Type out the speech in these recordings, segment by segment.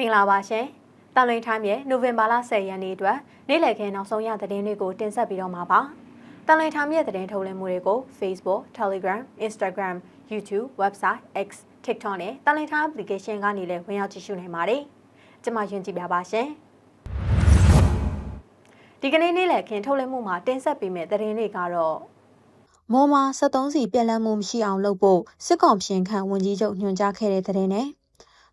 မင်္ဂလာပါရှင်။တန်လွင်ထိုင်းရဲ့နိုဝင်ဘာလ10ရက်နေ့အတွက်နေ့လည်ခင်းနောက်ဆုံးရသတင်းတွေကိုတင်ဆက်ပြီးတော့မှာပါ။တန်လွင်ထိုင်းရဲ့သတင်းထုတ်လွှင့်မှုတွေကို Facebook, Telegram, Instagram, YouTube, Website, X, TikTok နဲ့တန်လွင်ထိုင်း application ကနေလည်းဝင်ရောက်ကြည့်ရှုနိုင်ပါတယ်။ကျွန်မယဉ်ကြည်ပါပါရှင်။ဒီကနေ့နေ့လည်ခင်းထုတ်လွှင့်မှုမှာတင်ဆက်ပေးမယ့်သတင်းတွေကတော့မော်မာ73စီပြည်လည်မှုမရှိအောင်လုပ်ဖို့စစ်ကောင်ပြင်ခန့်ဝန်ကြီးချုပ်ညွှန်ကြားခဲ့တဲ့သတင်းနဲ့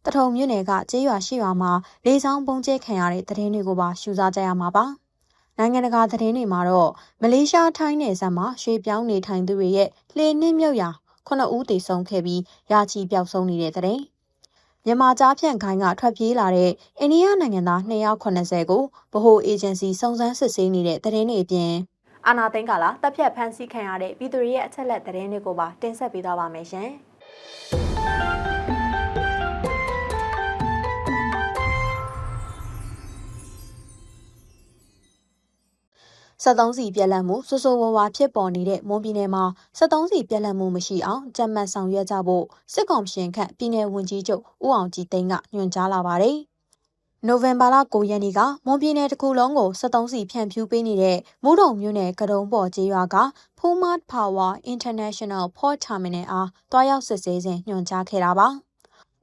တထုံမြို့နယ်ကကျေးရွာရှိရွာမှာလေဆောင်ပုံကျဲခံရတဲ့သတင်းတွေကိုပါရှုစားကြရမှာပါ။နိုင်ငံတကာသတင်းတွေမှာတော့မလေးရှားထိုင်းနယ်စပ်မှာရွှေပြောင်းနေထိုင်သူတွေရဲ့လှေနှင်းမြုပ်ရာခုနှစ်ဦးသေဆုံးခဲ့ပြီးရာချီပျောက်ဆုံးနေတဲ့သတင်း။မြန်မာကြားဖြန့်ခိုင်းကထွက်ပြေးလာတဲ့အိန္ဒိယနိုင်ငံသား280ကိုဗဟိုအေဂျင်စီစုံစမ်းစစ်ဆေးနေတဲ့သတင်းတွေအပြင်အာနာသိန်းကလာတပ်ဖြတ်ဖမ်းဆီးခံရတဲ့ပြည်သူတွေရဲ့အချက်လက်သတင်းတွေကိုပါတင်ဆက်ပေးသွားပါမယ်ရှင်။ 73စီပြက်လက်မှုဆိုးဆိုးဝါးဝါဖြစ်ပေါ်နေတဲ့မွန်ပြည်နယ်မှာ73စီပြက်လက်မှုမရှိအောင်ကြက်မှတ်ဆောင်ရွက်ကြဖို့စစ်ကောင်ရှင်ခန့်ပြည်내ဝန်ကြီးချုပ်ဦးအောင်ကြည်သိန်းကညွှန်ကြားလာပါတယ်။နိုဝင်ဘာလ9ရက်နေ့ကမွန်ပြည်နယ်တစ်ခုလုံးကို73စီဖြန့်ဖြူးပေးနေတဲ့မူးတုံမြို့နယ်ကတုံးပေါ်ကျေးရွာက Pumat Power International Port Terminal အားတွားရောက်စစ်ဆေးစဉ်ညွှန်ကြားခဲ့တာပါ။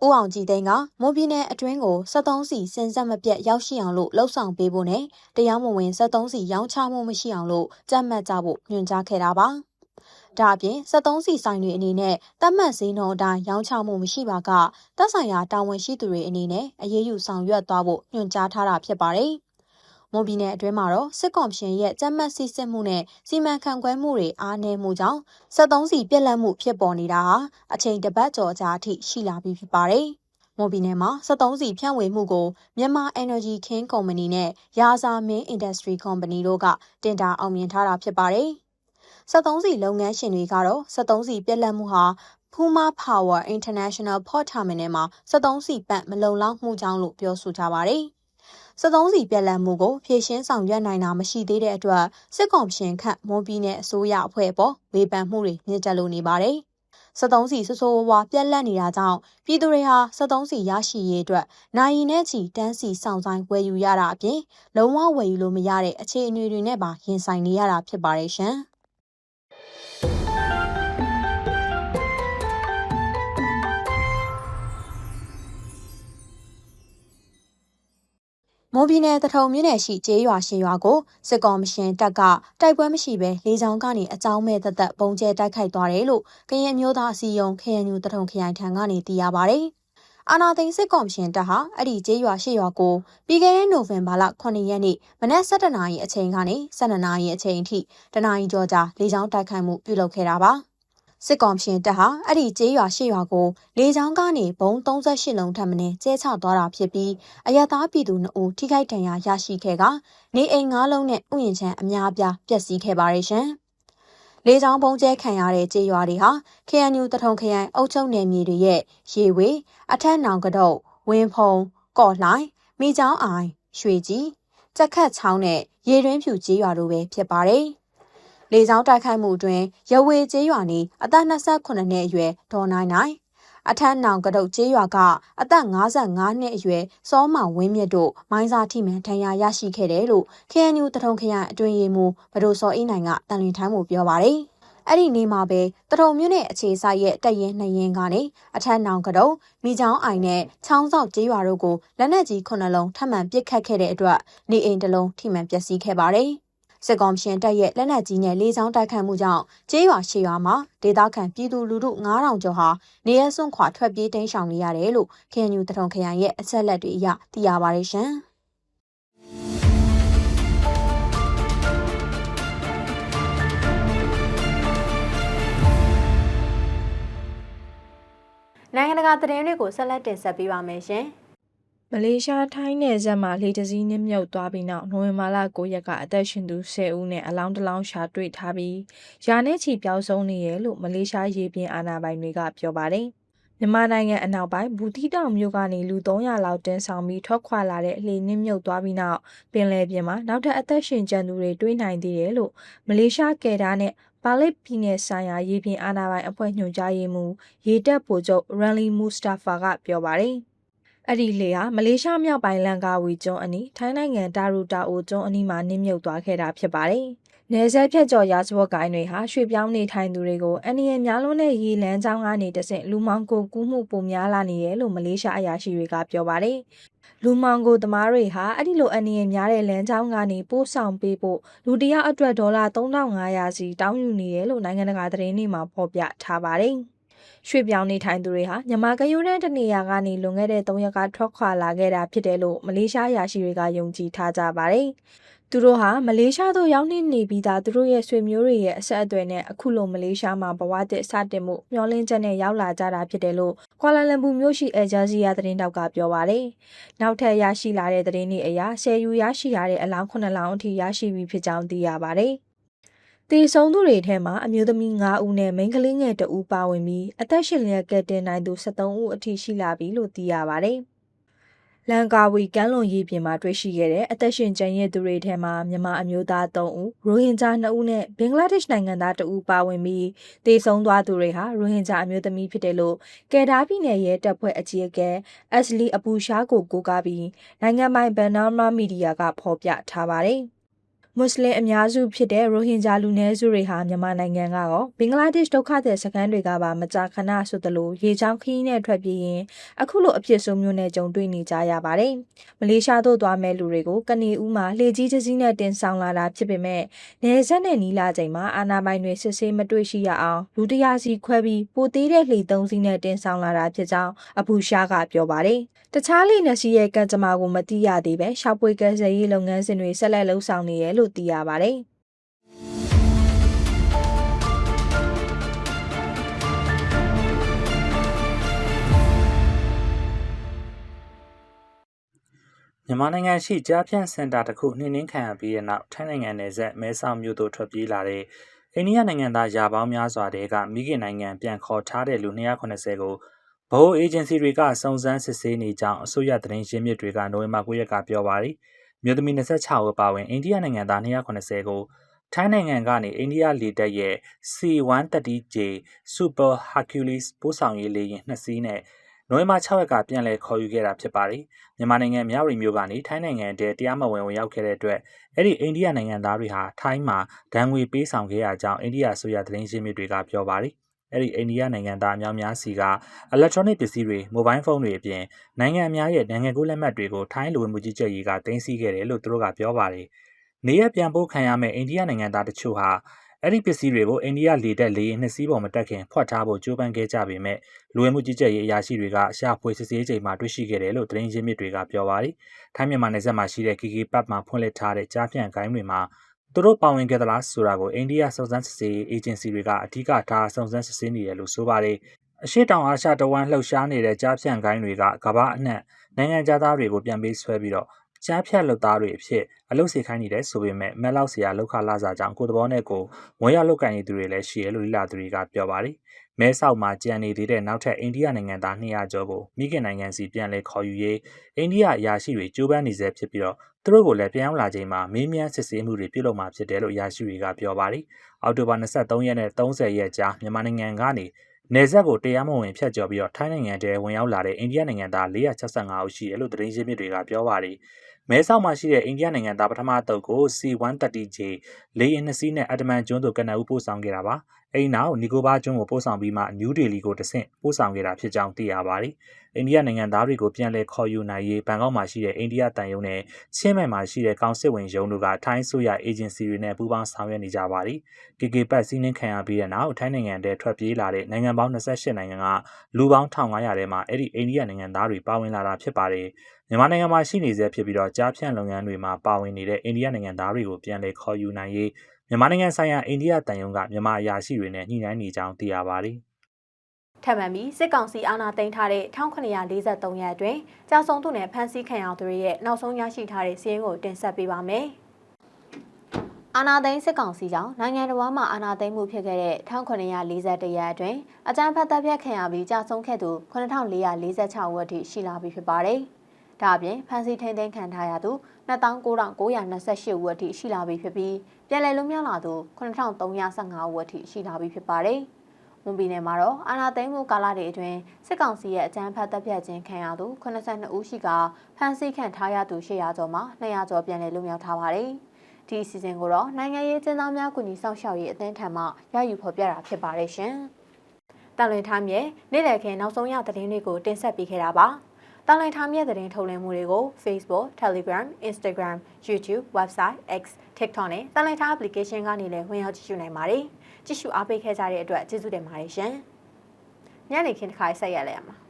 ဦးအောင်ကြည်သိန်းကမွန်ပြည်နယ်အတွင်းကို73စီစင်ဆက်မပြတ်ရောက်ရှိအောင်လို့လှုံ့ဆော်ပေးဖို့နဲ့တရားမဝင်73စီရောင်းချမှုမရှိအောင်လို့ကြက်မှတ်ကြဖို့ညွှန်ကြားခဲ့တာပါ။ဒါအပြင်73စီဆိုင်တွေအနေနဲ့တတ်မှတ်ဈေးနှုန်းအတိုင်းရောင်းချမှုမရှိပါကတပ်ဆိုင်ရာတာဝန်ရှိသူတွေအနေနဲ့အရေးယူဆောင်ရွက်သွားဖို့ညွှန်ကြားထားတာဖြစ်ပါတယ်။ မွန်ပြည်နယ်အတွင်းမှာတော့စစ်ကောင်ရှင်ရဲ့ကြမ်းမှတ်စစ်စစ်မှုနဲ့စီမံခန့်ခွဲမှုတွေအားနည်းမှုကြောင့်73စီပြက်လက်မှုဖြစ်ပေါ်နေတာဟာအချိန်တစ်ပတ်ကျော်ကြာအထိရှိလာပြီဖြစ်ပါတယ်။မွန်ပြည်နယ်မှာ73စီဖြန့်ဝေမှုကိုမြန်မာ Energy King Company နဲ့ရာဇာမင်း Industry Company တို့ကတင်တာအောင်မြင်ထားတာဖြစ်ပါတယ်။73စီလုပ်ငန်းရှင်တွေကတော့73စီပြက်လက်မှုဟာ Puma Power International Port Terminal မှာ73စီပတ်မလုံလောက်မှုကြောင့်လို့ပြောဆိုကြပါတယ်။ စသုံးစီပြက်လက်မှုကိုဖြည့်ရှင်းဆောင်ရွက်နိုင်တာမရှိသေးတဲ့အတွက်စစ်ကောင်ရှင်ခန့်မွန်ပြည်နယ်အစိုးရအဖွဲ့ပေါ်ဝေဖန်မှုတွေမြင့်တက်လို့နေပါတယ်။စသုံးစီဆဆိုးဝါးပြက်လက်နေတာကြောင့်ပြည်သူတွေဟာစသုံးစီရရှိရေးအတွက်နိုင်ရင်နဲ့ချီတန်းစီဆောင်ဆိုင်ဝယ်ယူရတာအပြင်လုံးဝဝယ်ယူလို့မရတဲ့အခြေအနေတွေနဲ့ပါရင်ဆိုင်နေရတာဖြစ်ပါတယ်ရှင်။ မွန်ပြည်နယ်တထုံမြို့နယ်ရှိကျေးရွာရှိရွာကိုစစ်ကောင်မရှင်တပ်ကတိုက်ပွဲမရှိဘဲလေကြောင်းကနေအကြောင်းမဲ့သက်သက်ပုံကျဲတိုက်ခိုက်သွားတယ်လို့ကရင်မျိုးသားအစည်းအရုံး KNU တထုံခရိုင်ထံကနေသိရပါဗျ။အာနာသိန်းစစ်ကောင်ရှင်တပ်ဟာအဲ့ဒီကျေးရွာရှိရွာကိုပြီးခဲ့တဲ့နိုဝင်ဘာလ9ရက်နေ့မနက်7:00နာရီအချိန်ကနေ12:00နာရီအချိန်အထိတနာရီကျော်ကြာလေကြောင်းတိုက်ခိုက်မှုပြုလုပ်ခဲ့တာပါ။ စစ်ကောင်ရှင်တပ်ဟာအဲ့ဒီကျေးရွာရှေ့ရွာကိုလေကြောင်းကနေဘုံ38လုံးထပ်မင်းကျဲချသွားတာဖြစ်ပြီးအရသာပြည်သူ2ဦးထိခိုက်ဒဏ်ရာရရှိခဲ့ကနေအိမ်9လုံးနဲ့ဥယျာဉ်ချမ်းအများအပြားပျက်စီးခဲ့ပါရရှင်။လေကြောင်းပုံကျဲခံရတဲ့ကျေးရွာတွေဟာ KNU တထုံခရိုင်အုပ်ချုပ်နယ်မြေတွေရဲ့ရေဝေးအထက်နောင်ကတုတ်ဝင်းဖုံကော့လှိုင်မိချောင်းအိုင်ရွှေကြီးကြက်ခတ်ချောင်းနဲ့ရေတွင်းဖြူကျေးရွာတို့ပဲဖြစ်ပါတယ်။ လေကြောင်းတိုက်ခိုက်မှုအတွင်းရဝေကျေးရွာနေအသက်28နှစ်အရွယ်ဒေါ်နိုင်နိုင်အထက်နောင်ကတုတ်ကျေးရွာကအသက်55နှစ်အရွယ်စောမောင်ဝင်းမြတ်တို့မိုင်းစာထိမှန်ထဏ်ရာရရှိခဲ့တယ်လို့ KNU တထုံခရိုင်အတွင်းရေးမှူးဗဒိုစောအေးနိုင်ကတန်လွင်ထိုင်းမှုပြောပါတယ်။အဲ့ဒီနေ့မှာပဲတထုံမြို့နယ်အခြေဆိုင်ရဲ့တပ်ရင်းနှစ်ရင်းကနေအထက်နောင်ကတုံမိချောင်းအိုင်နဲ့ချောင်းဆောက်ကျေးရွာတို့ကိုလက်နက်ကြီးခုနှလုံးထပ်မံပစ်ခတ်ခဲ့တဲ့အတွက်နေအိမ်တစ်လုံးထိမှန်ပျက်စီးခဲ့ပါတယ်။ စစ်ကောင်ရှင်တပ်ရဲ့လက်နက်ကြီးနဲ့လေကြောင်းတိုက်ခိုက်မှုကြောင့်ကျေးရွာရှေရွာမှာဒေသခံပြည်သူလူထု9000ကျော်ဟာနေရစွန့်ခွာထွက်ပြေးတိမ်းရှောင်နေရတယ်လို့ KNU တထုံခရိုင်ရဲ့အချက်လက်တွေအရသိရပါတယ်ရှင်။နိုင်ငံတကာသတင်းတွေကိုဆက်လက်တင်ဆက်ပေးပါမယ်ရှင်။ မလေးရှားထိုင်းနယ်စပ်မှာလေတစည်းနှမြုပ်သွားပြီးနောက်နိုဝင်ဘာလ9ရက်ကအသက်ရှင်သူ10ဦးနဲ့အလောင်းတစ်လောင်းရှာတွေ့ထားပြီးယာနဲ့ချီပျောက်ဆုံးနေရလို့မလေးရှားရေပြင်အာဏာပိုင်တွေကပြောပါတယ်။မြန်မာနိုင်ငံအနောက်ပိုင်းဘူတီတောင်မြို့ကနေလူ300လောက်တင်ဆောင်ပြီးထွက်ခွာလာတဲ့လေနှမြုပ်သွားပြီးနောက်ပင်လယ်ပြင်မှာနောက်ထပ်အသက်ရှင်ကျန်သူတွေတွေ့နိုင်သေးတယ်လို့မလေးရှားကယ်တာနဲ့ပါလစ်ပြည်နယ်ဆိုင်ရာရေပြင်အာဏာပိုင်အဖွဲ့ညွှန်ကြားရေးမှူးရေတပ်ဗိုလ်ချုပ်ရန်လီမူစတာဖာကပြောပါတယ်။ အဲ့ဒီလေဟာမလေးရှားမြောက်ပိုင်းလန်ကာဝီကျွန်းအနီးထိုင်းနိုင်ငံဒါရူတာအိုကျွန်းအနီးမှာနစ်မြုပ်သွားခဲ့တာဖြစ်ပါတယ်။နယ်စပ်ဖြတ်ကျော်ရာဇဝတ်ကိုင်းတွေဟာရွှေပြောင်းနေထိုင်သူတွေကိုအန္တရာယ်များလွန်းတဲ့ရေလမ်းကြောင်းကနေတဆင့်လူမောင်ကိုကူးမှုပုံများလာနေတယ်လို့မလေးရှားအရာရှိတွေကပြောပါတယ်။လူမောင်ကိုသမားတွေဟာအဲ့ဒီလိုအန္တရာယ်များတဲ့လမ်းကြောင်းကနေပို့ဆောင်ပေးဖို့လူတစ်ယောက်အတွက်ဒေါ်လာ3500စီတောင်းယူနေတယ်လို့နိုင်ငံတကာသတင်းတွေမှာဖော်ပြထားပါတယ်။ ရွှေ့ပြောင်းနေထိုင်သူတွေဟာမြန်မာကယူးတန်းတနေရာကနေလွန်ခဲ့တဲ့3ရက်ကထွက်ခွာလာခဲ့တာဖြစ်တယ်လို့မလေးရှားရာရှိတွေကယုံကြည်ထားကြပါတယ်။သူတို့ဟာမလေးရှားသို့ရောက်နေနေပြီးသားသူတို့ရဲ့ဆွေမျိုးတွေရဲ့အဆက်အသွယ်နဲ့အခုလိုမလေးရှားမှာဘဝတည်စတင်မှုမျှော်လင့်ချက်နဲ့ရောက်လာကြတာဖြစ်တယ်လို့ကွာလာလမ်ပူမြို့ရှိအဲဂျာစီယာသတင်းတောက်ကပြောပါတယ်။နောက်ထပ်ရရှိလာတဲ့သတင်းတွေအရဆယ်ယူရရှိရတဲ့အလောင်း9လောင်းအထိရရှိပြီဖြစ်ကြောင်းသိရပါတယ်။ တည်ဆုံးသူတွေထဲမှာအမျိုးသမီး9ဦးနဲ့မိန်းကလေးငယ်2ဦးပါဝင်ပြီးအသက်ရှင်လျက်ကဲတင်နိုင်သူ73ဦးအထိရှိလာပြီလို့သိရပါတယ်။လန်ကာဝီကမ်းလွန်ရေးပြင်မှာတွေ့ရှိခဲ့တဲ့အသက်ရှင်ကျန်ရစ်သူတွေထဲမှာမြန်မာအမျိုးသား3ဦး၊ရိုဟင်ဂျာ2ဦးနဲ့ဘင်္ဂလားဒေ့ရှ်နိုင်ငံသား2ဦးပါဝင်ပြီးတည်ဆုံးသွားသူတွေဟာရိုဟင်ဂျာအမျိုးသမီးဖြစ်တယ်လို့ကယ်ဒါပြည်နယ်ရဲ့တပ်ဖွဲ့အကြီးအကဲအက်စလီအပူရှားကိုကိုးကားပြီးနိုင်ငံပိုင်ဘန်နာမာမီဒီယာကဖော်ပြထားပါတယ်။ မွတ်စလင်အများစုဖြစ်တဲ့ရိုဟင်ဂျာလူနည်းစုတွေဟာမြန်မာနိုင်ငံကရောဘင်္ဂလားဒေ့ရှ်ဒုက္ခသည်စခန်းတွေကပါမကြာခဏဆိုသလိုရေချောင်းခီးနဲ့ထွက်ပြေးရင်အခုလိုအဖြစ်ဆိုးမျိုးနဲ့ကြုံတွေ့နေကြရပါတယ်။မလေးရှားသို့သွားမဲ့လူတွေကိုကနေဦးမှာလှေကြီးတစ်စီးနဲ့တင်ဆောင်လာတာဖြစ်ပေမဲ့နေဆက်နဲ့နီလာချိန်မှာအာနာပိုင်တွေစစ်ဆေးမတွေ့ရှိရအောင်လူတရာစီခွဲပြီးပိုသေးတဲ့လှေသုံးစီးနဲ့တင်ဆောင်လာတာဖြစ်ကြောင်းအဘူရှားကပြောပါတယ်။တခြားလိနစီရဲ့ကံကြမ္မာကိုမသိရသေးပဲရှောက်ပွေကဲဆယ်ရေးလုပ်ငန်းစဉ်တွေဆက်လက်လှုပ်ဆောင်နေရလို့သိရပါတယ်မြန်မာနိုင်ငံရှိကြားဖြန့်စင်တာတစ်ခုနှင်းနှင်းခံရပြီးတဲ့နောက်ထိုင်းနိုင်ငံနယ်စပ်မဲဆောက်မြို့သို့ထွက်ပြေးလာတဲ့အိန္ဒိယနိုင်ငံသားယာပေါင်းများစွာတဲကမိခင်နိုင်ငံပြန်ခေါ်ထားတဲ့လူ290ကိုဗဟိုအေဂျင်စီတွေကစုံစမ်းစစ်ဆေးနေကြောင်းအစိုးရသတင်းရင်းမြစ်တွေကနိုဝင်ဘာ9ရက်ကပြောပါရယ် မြို့သမီ26ဦးပါဝင်အိန္ဒိယနိုင်ငံသား290ကိုထိုင်းနိုင်ငံကနေအိန္ဒိယလေတပ်ရဲ့ C-130J Super Hercules ပို့ဆောင်ရေးလေယာဉ်နှစ်စီးနဲ့နိုဝင်ဘာ6ရက်ကပြန်လည်ခေါ်ယူခဲ့တာဖြစ်ပါတယ်။မြန်မာနိုင်ငံမြဝတီမြို့ကနေထိုင်းနိုင်ငံတဲတရားမဝင်ဝင်ရောက်ခဲ့တဲ့အတွက်အဲ့ဒီအိန္ဒိယနိုင်ငံသားတွေဟာထိုင်းမှာဒဏ်ငွေပေးဆောင်ခဲ့ရကြောင်းအိန္ဒိယအစိုးရသတင်းရင်းမြစ်တွေကပြောပါတယ် အဲ့ဒီအိန္ဒိယနိုင်ငံသားအများများစီက electronic ပစ္စည်းတွေ mobile phone တွေအပြင်နိုင်ငံအများရဲ့နိုင်ငံကိုလက်မှတ်တွေကိုထိုင်းလူဝင်မှုကြီးကြပ်ရေးကတင်စီခဲ့တယ်လို့သူတို့ကပြောပါတယ်။နေရပြန်ပို့ခံရမဲ့အိန္ဒိယနိုင်ငံသားတချို့ဟာအဲ့ဒီပစ္စည်းတွေကိုအိန္ဒိယလေတပ်လေယာဉ်နှစ်စီးပေါ်မတက်ခင်ဖွက်ထားဖို့ကြိုးပမ်းခဲ့ကြပေမဲ့လူဝင်မှုကြီးကြပ်ရေးအရာရှိတွေကရှာဖွေစစ်ဆေးချိန်မှာတွေ့ရှိခဲ့တယ်လို့သတင်းရင်းမြစ်တွေကပြောပါတယ်။ထိုင်းမြန်မာနယ်စပ်မှာရှိတဲ့ KK Park မှာဖွင့်လှစ်ထားတဲ့ကြားဖြန့်ကိုင်းတွေမှာ သူတို့ပါဝင်ခဲ့သလားဆိုတာကိုအိန္ဒိယစုံစမ်းစစ်ဆေးရေးအေဂျင်စီတွေကအထူးကထားစုံစမ်းစစ်ဆေးနေတယ်လို့ဆိုပါတယ်။အရှိတောင်အာရှတဝမ်းလှုပ်ရှားနေတဲ့ကြားဖြန့်ကိုင်းတွေကကမ္ဘာအနှံ့နိုင်ငံသားတွေကိုပြန်ပေးဆွဲပြီးတော့ကြားဖြတ်လုပ်သားတွေအဖြစ်အလုပ်စေခိုင်းနေတယ်ဆိုပေမဲ့မက်လောက်စရာလောက်ခလာစားကြောင့်ကိုယ်တဘောနဲ့ကိုဝင်ရောက်လုပ်ကင်နေသူတွေလည်းရှိရလို့လိလာသူတွေကပြောပါတယ်။ မဲဆောက်မှာကြံနေသေးတဲ့နောက်ထပ်အိန္ဒိယနိုင်ငံသား200ကျော်ကိုမိခင်နိုင်ငံစီပြန်လည်ခေါ်ယူရေးအိန္ဒိယအရာရှိတွေကြိုးပမ်းနေဆဲဖြစ်ပြီးတော့သူတို့ကိုလည်းပြန်ရောက်လာချိန်မှာမေးမြန်းစစ်ဆေးမှုတွေပြုလုပ်မှာဖြစ်တယ်လို့အရာရှိတွေကပြောပါတယ်။အောက်တိုဘာ23ရက်နဲ့30ရက်ကြားမြန်မာနိုင်ငံကနေနေဆက်ကိုတရားမဝင်ဖျက်ကျော်ပြီးတော့ထိုင်းနိုင်ငံထဲဝင်ရောက်လာတဲ့အိန္ဒိယနိုင်ငံသား465ဦးရှိတယ်လို့သတင်းရင်းမြစ်တွေကပြောပါတယ်။မဲဆောက်မှာရှိတဲ့အိန္ဒိယနိုင်ငံသားပထမတုပ်ကို C130J လေယာဉ်နှစ်စီးနဲ့အတမန်ကျွန်းသို့ကနအူးပို့ဆောင်ခဲ့တာပါ။ အဲဒီနောက်နီကိုဘာကျွန်းကိုပို့ဆောင်ပြီးမှနယူးဒေလီကိုတဆင့်ပို့ဆောင်ခဲ့တာဖြစ်ကြောင်းသိရပါတယ်။အိန္ဒိယနိုင်ငံသားတွေကိုပြန်လည်ခေါ်ယူနိုင်ရေးဘန်ကောက်မှာရှိတဲ့အိန္ဒိယတန်ယုံနဲ့ချင်းမိုင်မှာရှိတဲ့ကောင်စစ်ဝင်ရုံးတို့ကထိုင်းဆိုရအေဂျင်စီတွေနဲ့ပူးပေါင်းဆောင်ရွက်နေကြပါတယ်။ KK ပတ်စီးနှင်းခံရပြီးတဲ့နောက်ထိုင်းနိုင်ငံထဲထွက်ပြေးလာတဲ့နိုင်ငံပေါင်း28နိုင်ငံကလူပေါင်း1500ထဲမှာအဲ့ဒီအိန္ဒိယနိုင်ငံသားတွေပါဝင်လာတာဖြစ်ပါတယ်။မြန်မာနိုင်ငံမှာရှိနေဆဲဖြစ်ပြီးတော့ကြားဖြန့်လုပ်ငန်းတွေမှာပါဝင်နေတဲ့အိန္ဒိယနိုင်ငံသားတွေကိုပြန်လည်ခေါ်ယူနိုင်ရေး မြန်မာနိုင်ငံဆိုင်ရာအိန္ဒိယတန်ယုံကမြန်မာအရာရှိတွေနဲ့ညှိနှိုင်းနေကြောင်းသိရပါတယ်ထပ်မံပြီးစစ်ကောင်စီအာဏာသိမ်းထားတဲ့1943ရက်အတွင်းကြာဆုံးသူနဲ့ဖမ်းဆီးခံရသူတွေရဲ့နောက်ဆုံးရရှိထားတဲ့စီးရင်ကိုတင်ဆက်ပေးပါမယ်။အာနာသိန်းစစ်ကောင်စီကြောင့်နိုင်ငံတော်မှာအာနာသိန်းမှုဖြစ်ခဲ့တဲ့1941ရက်အတွင်းအကြမ်းဖက်တပ်ဖြတ်ခံရပြီးကြာဆုံးခဲ့သူ9446ဝက်ထိရှိလာပြီဖြစ်ပါတယ်။ ဒါအပြင်ဖမ်းဆီးထိန်းသိမ်းခံထားရသူ29,928ဦးအထိရှိလာပြီဖြစ်ပြီးပြည်လည်လွတ်မြောက်လာသူ9315ဦးအထိရှိလာပြီဖြစ်ပါတယ်။မွန်ပြည်နယ်မှာတော့အာဏာသိမ်းမှုကာလတွေအတွင်းစစ်ကောင်စီရဲ့အကြမ်းဖက်တပ်ဖြတ်ခြင်းခံရသူ82ဦးရှိကဖမ်းဆီးခံထားရသူ800ကျော်မှာ200ကျော်ပြန်လည်လွတ်မြောက်ထားပါတယ်။ဒီအစီအစဉ်ကိုတော့နိုင်ငံရေးကျင်းသားများကူညီဆောင်ရှောက်ရေးအသင်းထံမှရယူဖော်ပြတာဖြစ်ပါတယ်ရှင်။တန်လွင်ထားမြေနေ့လည်ခင်းနောက်ဆုံးရသတင်းတွေကိုတင်ဆက်ပေးခဲ့တာပါ။ တန်လွင်ထားမြေသတင်းထုတ်လွှင့်မှုတွေကို Facebook, Telegram, Instagram, YouTube, Website, X, TikTok နဲ့တန်လွင်ထား application ကနေလည်းဝင်ရောက်ကြည့်ရှုနိုင်ပါတယ်။ကြည့်ရှုအားပေးခဲ့ကြတဲ့အတွက်ကျေးဇူးတင်ပါတယ်ရှင်။ညနေခင်းတစ်ခါဆက်ရလဲရမှာ